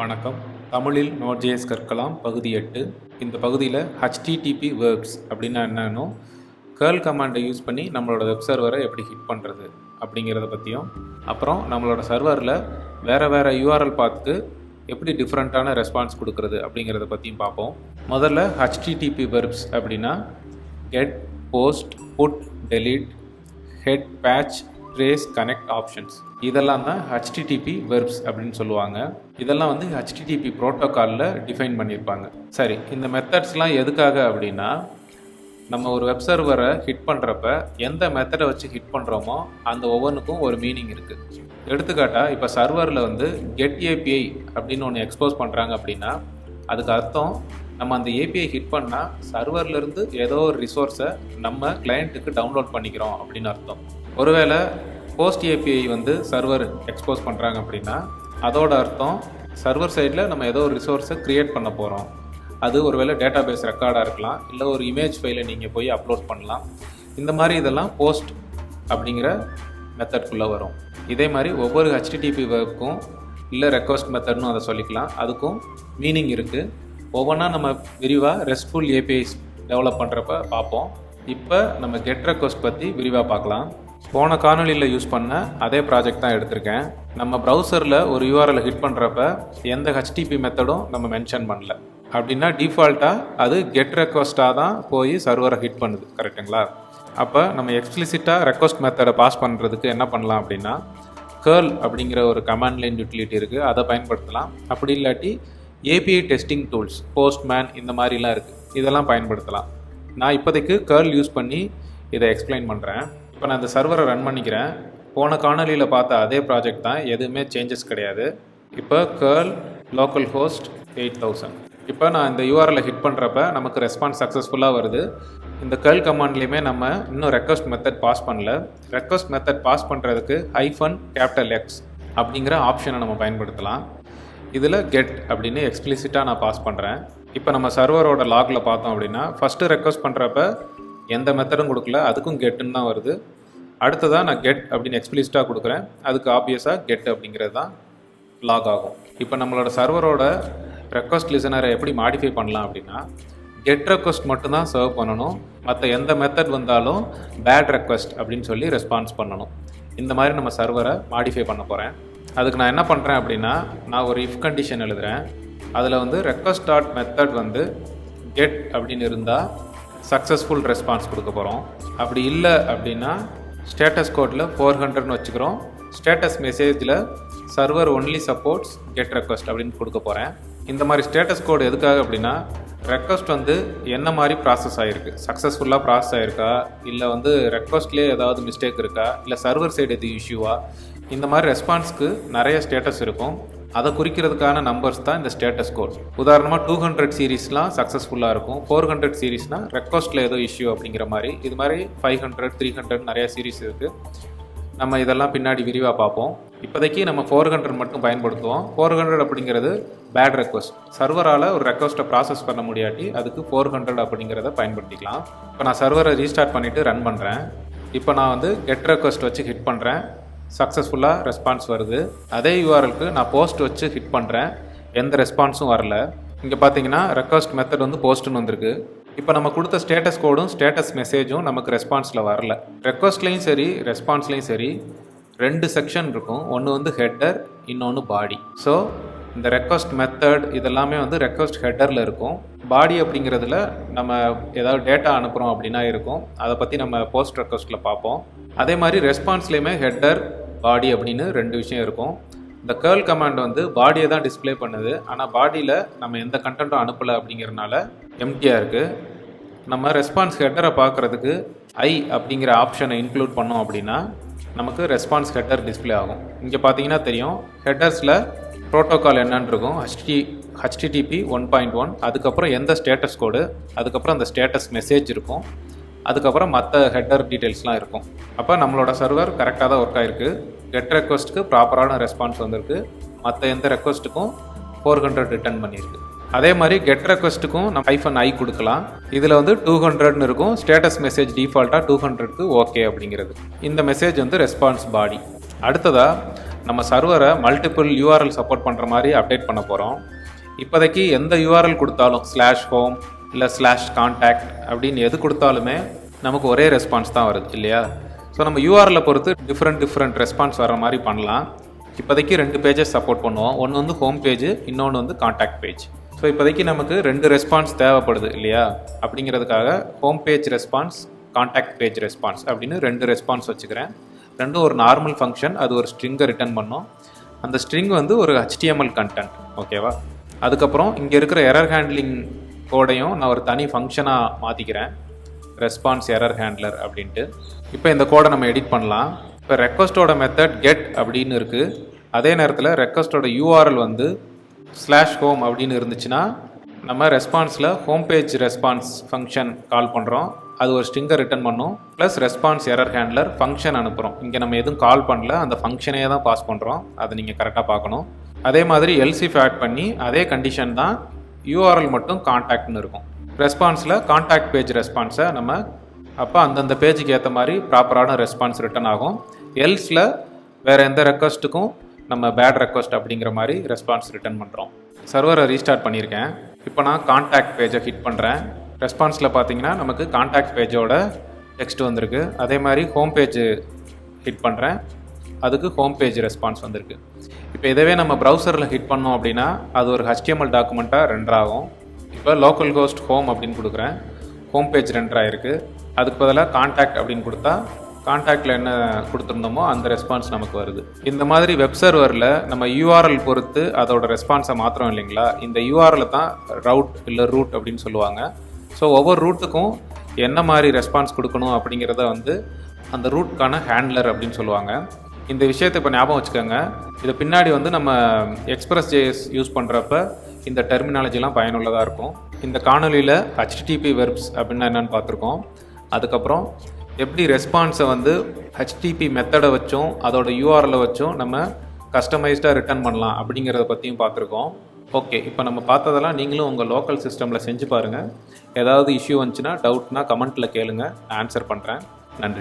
வணக்கம். தமிழில் நோட்ஜேஸ் கற்கலாம் பகுதி எட்டு. இந்த பகுதியில் ஹச்டிடிபி வேர்ப்ஸ் அப்படின்னா என்னன்னு கேர்ள் கமாண்டை யூஸ் பண்ணி நம்மளோட வெப் சர்வரை எப்படி ஹிட் பண்ணுறது அப்படிங்கிறத பற்றியும் அப்புறம் நம்மளோட சர்வரில் வேறு வேறு யூஆர்எல் பார்த்து எப்படி டிஃப்ரெண்ட்டான ரெஸ்பான்ஸ் கொடுக்குறது அப்படிங்கிறத பற்றியும் பார்ப்போம். முதல்ல ஹச்டிடிபி வெர்ப்ஸ் அப்படின்னா get post put delete head patch trace connect options இதெல்லாம் தான் ஹச்டிடிபி வெர்ப்ஸ் அப்படின்னு சொல்லுவாங்க. இதெல்லாம் வந்து ஹச்டிடிபி ப்ரோட்டோகாலில் டிஃபைன் பண்ணியிருப்பாங்க. சரி இந்த மெத்தட்ஸ்லாம் எதுக்காக அப்படின்னா நம்ம ஒரு வெப் சர்வரை ஹிட் பண்ணுறப்ப எந்த மெத்தடை வச்சு ஹிட் பண்ணுறோமோ அந்த ஒவ்வொன்றுக்கும் ஒரு மீனிங் இருக்குது எடுத்துக்காட்டாக இப்போ சர்வரில் வந்து கெட் ஏபிஐ அப்படின்னு ஒன்று எக்ஸ்போஸ் பண்ணுறாங்க அப்படின்னா அதுக்கு அர்த்தம் நம்ம அந்த ஏபிஐ ஹிட் பண்ணால் சர்வர்லேருந்து ஏதோ ஒரு ரிசோர்ஸை நம்ம கிளையண்ட்டுக்கு டவுன்லோட் பண்ணிக்கிறோம் அப்படின்னு அர்த்தம். ஒருவேளை போஸ்ட் ஏபிஐ வந்து சர்வர் எக்ஸ்போஸ் பண்ணுறாங்க அப்படின்னா அதோட அர்த்தம் சர்வர் சைடில் நம்ம ஏதோ ஒரு ரிசோர்ஸை க்ரியேட் பண்ண போகிறோம் அது ஒருவேளை டேட்டா பேஸ் ரெக்கார்டாக இருக்கலாம் இல்லை ஒரு இமேஜ் ஃபைலை நீங்கள் போய் அப்லோட் பண்ணலாம். இந்த மாதிரி இதெல்லாம் போஸ்ட் அப்படிங்கிற மெத்தட்குள்ளே வரும். இதே மாதிரி ஒவ்வொரு ஹெச்டிடிபி வெப்க்கும் இல்லை ரெக்வஸ்ட் மெத்தட்னு அதை சொல்லிக்கலாம். அதுக்கும் மீனிங் இருக்குது ஒவ்வொன்றா நம்ம விரிவாக ரெஸ்ட்ஃபுல் ஏபிஐஸ் டெவலப் பண்ணுறப்ப பார்ப்போம். இப்போ நம்ம கெட் ரெக்வஸ்ட் பற்றி விரிவாக பார்க்கலாம். போன காணொலியில் யூஸ் பண்ண அதே ப்ராஜெக்ட் தான் எடுத்திருக்கேன். நம்ம ப்ரௌசரில் ஒரு யூஆர்எல் ஹிட் பண்ணுறப்ப எந்த ஹெச்டிபி மெத்தடும் நம்ம மென்ஷன் பண்ணல. அப்படின்னா டிஃபால்ட்டாக அது கெட் ரெக்வஸ்ட்டாக தான் போய் சர்வரை ஹிட் பண்ணுது. கரெக்டுங்களா அப்போ நம்ம எக்ஸ்பிளிசிட்டாக ரெக்வஸ்ட் மெத்தடை பாஸ் பண்ணுறதுக்கு என்ன பண்ணலாம் அப்படின்னா கேர்ள் அப்படிங்கிற ஒரு கமாண்ட் லைன் யூட்டிலிட்டி இருக்குது அதை பயன்படுத்தலாம். அப்படி இல்லாட்டி ஏபிஐ டெஸ்டிங் டூல்ஸ் போஸ்ட்மேன் இந்த மாதிரிலாம் இருக்குது இதெல்லாம் பயன்படுத்தலாம். நான் இப்போதைக்கு கேர்ள் யூஸ் பண்ணி இதை எக்ஸ்பிளைன் பண்ணுறேன் இப்போ நான் இந்த சர்வரை ரன் பண்ணிக்கிறேன். போன காணொலியில் பார்த்த அதே ப்ராஜெக்ட் தான். எதுவுமே சேஞ்சஸ் கிடையாது. இப்போ curl local host eight thousand இப்போ நான் இந்த யூஆரில் ஹிட் பண்ணுறப்ப நமக்கு ரெஸ்பான்ஸ் சக்ஸஸ்ஃபுல்லாக வருது. இந்த கேர்ள் கமாண்ட்லேயுமே நம்ம இன்னும் ரெக்வஸ்ட் மெத்தட் பாஸ் பண்ணல. ரெக்வஸ்ட் மெத்தட் பாஸ் பண்ணுறதுக்கு ஹைஃபன் கேபிட்டல் எக்ஸ் அப்படிங்கிற ஆப்ஷனை நம்ம பயன்படுத்தலாம். இதில் கெட் அப்படின்னு எக்ஸ்பிளிசிட்டாக நான் பாஸ் பண்ணுறேன் இப்போ நம்ம சர்வரோட லாகில் பார்த்தோம் அப்படின்னா ஃபஸ்ட்டு ரெக்வஸ்ட் பண்ணுறப்ப எந்த மெத்தடும் கொடுக்கல அதுக்கும் கெட்டுன்னு தான் வருது. அடுத்ததாக நான் கெட் அப்படின்னு எக்ஸ்பிளிஸ்டாக கொடுக்குறேன். அதுக்கு ஆப்வியஸாக கெட் அப்படிங்கிறது தான் லாக் ஆகும். இப்போ நம்மளோட சர்வரோட ரெக்வஸ்ட் லிசனரை எப்படி மாடிஃபை பண்ணலாம் அப்படின்னா கெட் ரெக்வஸ்ட் மட்டும்தான் சர்வ் பண்ணணும். மற்ற எந்த மெத்தட் வந்தாலும் பேட் ரெக்வஸ்ட் அப்படின்னு சொல்லி ரெஸ்பான்ஸ் பண்ணணும். இந்த மாதிரி நம்ம சர்வரை மாடிஃபை பண்ண போகிறேன் அதுக்கு நான் என்ன பண்ணுறேன் அப்படின்னா நான் ஒரு இஃப் கண்டிஷன் எழுதுகிறேன் அதில் வந்து ரெக்வஸ்ட் டாட் மெத்தட் வந்து கெட் அப்படின்னு இருந்தால் சக்ஸஸ்ஃபுல் ரெஸ்பான்ஸ் கொடுக்க போகிறோம் அப்படி இல்லை அப்படின்னா ஸ்டேட்டஸ் கோட்டில் ஃபோர் ஹண்ட்ரட்னு வச்சுக்கிறோம். ஸ்டேட்டஸ் மெசேஜில் server only supports get request அப்படின்னு கொடுக்க போகிறேன் இந்த மாதிரி ஸ்டேட்டஸ் கோடு எதுக்காக அப்படின்னா ரெக்வஸ்ட் வந்து என்ன மாதிரி ப்ராசஸ் ஆகிருக்கு சக்ஸஸ்ஃபுல்லாக ப்ராசஸ் ஆகிருக்கா இல்லை வந்து ரெக்வஸ்ட்லேயே ஏதாவது மிஸ்டேக் இருக்கா? இல்லை சர்வர் சைடு எது இஷ்யூவா இந்த மாதிரி ரெஸ்பான்ஸ்க்கு நிறைய ஸ்டேட்டஸ் இருக்கும். அதை குறிக்கிறதுக்கான நம்பர்ஸ் தான் இந்த ஸ்டேட்டஸ் கோட் உதாரணமாக டூ ஹண்ட்ரட் சீரீஸ்லாம் சக்ஸஸ்ஃபுல்லாக இருக்கும். ஃபோர் ஹண்ட்ரட் சீரீஸ்னால் ரெக்வஸ்ட்டில் ஏதோ இஷ்யூ அப்படிங்கிற மாதிரி. இது மாதிரி ஃபைவ் ஹண்ட்ரட் த்ரீ ஹண்ட்ரட் நிறையா சீரீஸ் இருக்குது நம்ம இதெல்லாம் பின்னாடி விரிவாக பார்ப்போம். இப்போதைக்கு நம்ம ஃபோர் ஹண்ட்ரட் மட்டும் பயன்படுத்துவோம். ஃபோர் ஹண்ட்ரட் அப்படிங்கிறது பேட் ரெக்வஸ்ட் சர்வரால் ஒரு ரெக்வஸ்ட்டை ப்ராசஸ் பண்ண முடியாட்டி அதுக்கு ஃபோர் ஹண்ட்ரட் அப்படிங்கிறத பயன்படுத்திக்கலாம். இப்போ நான் சர்வரை ரீஸ்டார்ட் பண்ணிவிட்டு ரன் பண்ணுறேன் இப்போ நான் வந்து கெட் ரெக்வஸ்ட் வச்சு ஹிட் பண்ணுறேன் சக்ஸஸ்ஃபுல்லாக ரெஸ்பான்ஸ் வருது. அதே யூஆர்எலுக்கு நான் போஸ்ட் வச்சு ஹிட் பண்ணுறேன் எந்த ரெஸ்பான்ஸும் வரல. இங்கே பார்த்தீங்கன்னா ரெக்வஸ்ட் மெத்தட் வந்து போஸ்ட்டுன்னு வந்திருக்கு. இப்போ நம்ம கொடுத்த ஸ்டேட்டஸ் கோடும் ஸ்டேட்டஸ் மெசேஜும் நமக்கு ரெஸ்பான்ஸில் வரல. ரெக்வஸ்ட்லேயும் சரி ரெஸ்பான்ஸ்லேயும் சரி. ரெண்டு செக்ஷன் இருக்கும். ஒன்று வந்து ஹெட்டர் இன்னொன்று பாடி ஸோ இந்த ரெக்வஸ்ட் மெத்தட் இதெல்லாமே வந்து ரெக்வஸ்ட் ஹெட்டரில் இருக்கும். பாடி அப்படிங்கிறதுல நம்ம ஏதாவது டேட்டா அனுப்புகிறோம் அப்படின்னா இருக்கும். அதை பற்றி நம்ம போஸ்ட் ரெக்வஸ்ட்டில் பார்ப்போம். அதே மாதிரி ரெஸ்பான்ஸ்லேயுமே ஹெட்டர் பாடி அப்படின்னு ரெண்டு விஷயம் இருக்கும். இந்த கேர்ள் கமாண்ட் வந்து பாடியை தான் டிஸ்பிளே பண்ணுது. ஆனால் பாடியில் நம்ம எந்த கண்டென்ட்டும் அனுப்பலை அப்படிங்கிறனால எம்டியாக இருக்குது நம்ம ரெஸ்பான்ஸ் ஹெட்டரை பார்க்குறதுக்கு ஐ அப்படிங்கிற ஆப்ஷனை இன்க்ளூட் பண்ணோம் அப்படின்னா நமக்கு ரெஸ்பான்ஸ் ஹெட்டர் டிஸ்பிளே ஆகும். இங்கே பார்த்தீங்கன்னா தெரியும் ஹெட்டர்ஸில் ப்ரோட்டோகால் என்னன்னு இருக்கும். HT HTTP one point one அதுக்கப்புறம் எந்த ஸ்டேட்டஸ் கோடு அதுக்கப்புறம் அந்த ஸ்டேட்டஸ் மெசேஜ் இருக்கும். அதுக்கப்புறம் மற்ற ஹெட்டர் டீட்டெயில்ஸ்லாம் இருக்கும். அப்போ நம்மளோட சர்வர் கரெக்டாக தான் ஒர்க் ஆயிருக்கு. கெட் ரெக்வஸ்ட்டுக்கு ப்ராப்பரான ரெஸ்பான்ஸ் வந்திருக்கு. மற்ற எந்த ரெக்வஸ்ட்டுக்கும் ஃபோர் ஹண்ட்ரட் ரிட்டர்ன் பண்ணியிருக்கு அதே மாதிரி கெட் ரெக்வஸ்ட்டுக்கும் நம்ம ஐஃபன் ஐ கொடுக்கலாம். இதில் வந்து டூ ஹண்ட்ரட்னு இருக்கும். ஸ்டேட்டஸ் மெசேஜ் டிஃபால்ட்டாக டூ ஹண்ட்ரட்க்கு ஓகே அப்படிங்கிறது. இந்த மெசேஜ் வந்து ரெஸ்பான்ஸ் பாடி அடுத்ததாக நம்ம சர்வரை மல்டிபிள் யூஆர்எல் சப்போர்ட் பண்ணுற மாதிரி அப்டேட் பண்ண போகிறோம் இப்போதைக்கு எந்த யூஆர்எல் கொடுத்தாலும் ஸ்லாஷ் ஹோம் இல்லை ஸ்லாஷ் கான்டாக்ட் அப்படின்னு எது கொடுத்தாலுமே நமக்கு ஒரே ரெஸ்பான்ஸ் தான் வருது இல்லையா? ஸோ நம்ம யூஆரில் பொறுத்து டிஃப்ரெண்ட் டிஃப்ரெண்ட் ரெஸ்பான்ஸ் வர மாதிரி பண்ணலாம். இப்போதைக்கு ரெண்டு பேஜஸ் சப்போர்ட் பண்ணுவோம். ஒன்று வந்து ஹோம் பேஜ் இன்னொன்று வந்து காண்டாக்ட் பேஜ் ஸோ இப்போதைக்கு நமக்கு ரெண்டு ரெஸ்பான்ஸ் தேவைப்படுது இல்லையா? அப்படிங்கிறதுக்காக home page response contact page response அப்படின்னு ரெண்டு ரெஸ்பான்ஸ் வச்சுக்கிறேன். ரெண்டும் ஒரு நார்மல் ஃபங்க்ஷன் அது ஒரு ஸ்ட்ரிங்கை ரிட்டர்ன் பண்ணும். அந்த ஸ்ட்ரிங் வந்து ஒரு ஹெச்டிஎம்எல் கண்டென்ட் ஓகேவா அதுக்கப்புறம் இங்கே இருக்கிற எரர் ஹேண்ட்லிங் கோடையும் நான் ஒரு தனி ஃபங்க்ஷனாக மாற்றிக்கிறேன் ரெஸ்பான்ஸ் எரர் ஹேண்ட்லர் அப்படின்ட்டு. இப்போ இந்த கோடை நம்ம எடிட் பண்ணலாம். இப்போ ரெக்வஸ்ட்டோட மெத்தட் கெட் அப்படின்னு இருக்குது அதே நேரத்தில் ரெக்வஸ்ட்டோட யூஆர்எல் வந்து ஸ்லாஷ் ஹோம் அப்படின்னு இருந்துச்சுன்னா நம்ம ரெஸ்பான்ஸில் home page response function call பண்ணுறோம் அது ஒரு ஸ்ட்ரிங்கை ரிட்டர்ன் பண்ணும். Plus response error handler function அனுப்புகிறோம் இங்கே நம்ம எதுவும் கால் பண்ணல. அந்த ஃபங்க்ஷனே தான் பாஸ் பண்ணுறோம் அதை நீங்கள் கரெக்டாக பார்க்கணும். அதே மாதிரி எல்சிஃப் ஆட் பண்ணி அதே கண்டிஷன் தான் யூஆர்எல் மட்டும் காண்டாக்ட்னு இருக்கும். ரெஸ்பான்ஸில் காண்டாக்ட் பேஜ் ரெஸ்பான்ஸை நம்ம அப்போ அந்தந்த பேஜுக்கு ஏற்ற மாதிரி ப்ராப்பரான ரெஸ்பான்ஸ் ரிட்டர்ன் ஆகும். எல்ஸில் வேறு எந்த ரெக்வஸ்ட்டுக்கும் நம்ம பேட் ரெக்வஸ்ட் அப்படிங்கிற மாதிரி ரெஸ்பான்ஸ் ரிட்டர்ன் பண்ணுறோம் சர்வரை ரீஸ்டார்ட் பண்ணியிருக்கேன் இப்போ நான் காண்டாக்ட் பேஜை ஹிட் பண்ணுறேன் ரெஸ்பான்ஸில் பார்த்தீங்கன்னா நமக்கு காண்டாக்ட் பேஜோட டெக்ஸ்ட் வந்திருக்கு. அதே மாதிரி ஹோம் பேஜ் ஹிட் பண்ணுறேன் அதுக்கு ஹோம் பேஜ் ரெஸ்பான்ஸ் வந்திருக்கு. இப்போ இதவே நம்ம ப்ரௌசரில் ஹிட் பண்ணோம் அப்படின்னா அது ஒரு HTML டாக்குமெண்ட்டாக ரெண்டர் ஆகும். இப்போ லோக்கல் கோஸ்ட் ஹோம் அப்படின்னு கொடுக்குறேன். ஹோம் பேஜ் ரெண்டர் ஆகிருக்கு அதுக்கு பதிலாக கான்டாக்ட் அப்படின்னு கொடுத்தா கான்டாக்டில் என்ன கொடுத்துருந்தோமோ அந்த ரெஸ்பான்ஸ் நமக்கு வருது. இந்த மாதிரி வெப் சர்வரில் நம்ம யூஆர்எல் பொறுத்து அதோட ரெஸ்பான்ஸை மாத்திரம் இல்லைங்களா? இந்த யூஆர்எல் தான் ரவுட் இல்லை ரூட் அப்படின்னு சொல்லுவாங்க. ஸோ ஒவ்வொரு ரூட்டுக்கும் என்ன மாதிரி ரெஸ்பான்ஸ் கொடுக்கணும் அப்படிங்கிறத வந்து அந்த ரூட்கான ஹேண்ட்லர் அப்படின்னு சொல்லுவாங்க. இந்த விஷயத்தை இப்போ ஞாபகம் வச்சுக்கோங்க. இதை பின்னாடி வந்து நம்ம எக்ஸ்பிரஸ் ஜேஎஸ் யூஸ் பண்ணுறப்ப இந்த டெர்மினாலஜிலாம் பயனுள்ளதாக இருக்கும். இந்த காணொலியில் ஹெச்டிடிபி வெர்ப்ஸ் அப்படின்னா என்னென்னு பார்த்துருக்கோம். அதுக்கப்புறம் எப்படி ரெஸ்பான்ஸை வந்து ஹெச்டிபி மெத்தடை வச்சும் அதோட யூஆர்எலை வச்சும் நம்ம கஸ்டமைஸ்டாக ரிட்டர்ன் பண்ணலாம் அப்படிங்கிறத பற்றியும் பார்த்துருக்கோம். ஓகே இப்போ நம்ம பார்த்ததெல்லாம் நீங்களும் உங்கள் லோக்கல் சிஸ்டமில் செஞ்சு பாருங்கள் ஏதாவது இஷ்யூ வந்துச்சுன்னா டவுட்னா கமெண்ட்டில் கேளுங்கள் நான் ஆன்சர் பண்ணுறேன் நன்றி.